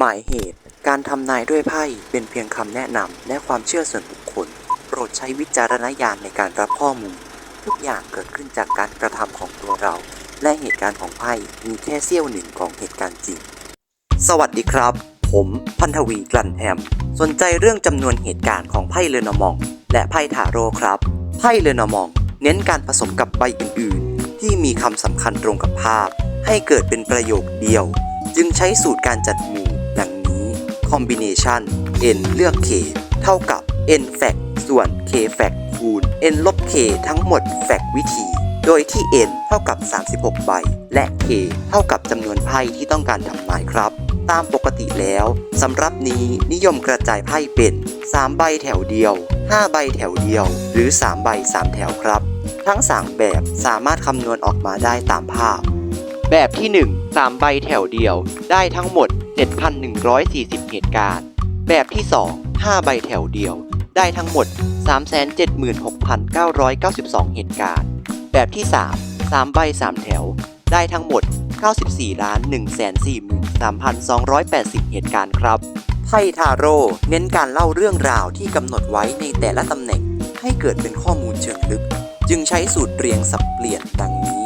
หมายเหตุ การทำนายด้วยไพ่เป็นเพียงคำแนะนำและความเชื่อส่วนบุคคล โปรดใช้วิจารณญาณในการรับข้อมูล ทุกอย่างเกิดขึ้นจากการกระทำของตัวเรา และเหตุการณ์ของไพ่มีแค่เสี้ยวหนึ่งของเหตุการณ์จริง สวัสดีครับ ผมพันธวีกลั่นแฮม สนใจเรื่องจำนวนเหตุการณ์ของไพ่เรนามอง และไพ่ทาโร่ครับ ไพ่เรนามอง เน้นการผสมกับใบอื่นๆ ที่มีคำสำคัญตรงกับภาพ ให้เกิดเป็นประโยคเดียว จึงใช้สูตรการจัดหมู combination n เลือก k เท่ากับ n fact ส่วน k fact คูณ n ลบ k ทั้งหมด fact วิธี โดยที่ n เท่ากับ 36 ใบ และ k เท่ากับจำนวนไพ่ที่ต้องการทำนายครับ ตามปกติแล้วสำหรับนี้นิยมกระจายไพ่เป็น 3 ใบแถวเดียว 5 ใบแถวเดียว หรือ 3 ใบ 3 แถวครับ ทั้ง 3 แบบสามารถคำนวณออกมาได้ตามภาพ แบบที่ 1 3 ใบแถวเดียว ได้ทั้งหมด 7,140 เหตุการณ์ แบบที่ 2 5 ใบแถวเดียว ได้ทั้งหมด 376,992 เหตุการณ์ แบบที่ 3 3 ใบ 3 แถว ได้ทั้งหมด 94ล้าน143,280 เหตุการณ์ครับไพ่ทาโร่เน้นการเล่าเรื่องราวที่กำหนดไว้ในแต่ละตำแหน่ง ให้เกิดเป็นข้อมูลเชิงลึก จึงใช้สูตรเรียงสับเปลี่ยนดังนี้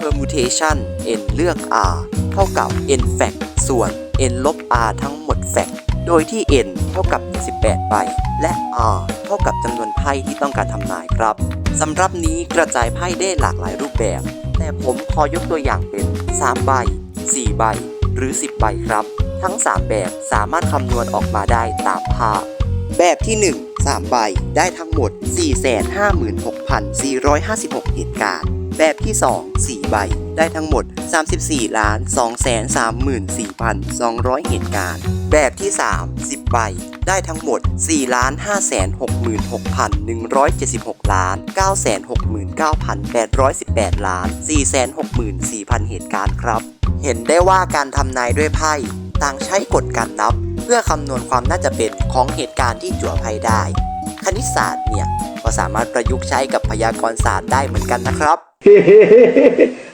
permutation n เลือก r เท่ากับ n fact ส่วน n ลบ r ทั้งหมด fact โดยที่ n เท่ากับ18ใบและ r เท่ากับจำนวนไพ่ที่ต้องการทำนายครับสำหรับนี้กระจายไพ่ได้หลากหลายรูปแบบ แต่ผมขอยกตัวอย่างเป็น 3 ใบ 4 ใบ หรือ 10 ใบครับ ทั้ง 3 แบบสามารถคำนวณออกมาได้ตามภาพ แบบที่ 1 3 ใบได้ทั้งหมด 456,456 เหตุการณ์ แบบที่ 2 4 ใบ ได้ทั้งหมด 34ล้าน234,200 เหตุการณ์ แบบที่ 3 10 ใบ ได้ทั้งหมด 4 ล้าน566,176 ล้าน 969,818 ล้าน 464,000 เหตุการณ์ครับ เห็นได้ว่าการทำนายด้วยไพ่ต่างใช้กฎการนับ เพื่อคำนวณความน่าจะเป็นของเหตุการณ์ที่จั่วไพ่ได้ คณิตศาสตร์เนี่ยก็สามารถประยุกต์ใช้กับพยากรณ์ศาสตร์ได้เหมือนกันนะครับ Hehehehehehe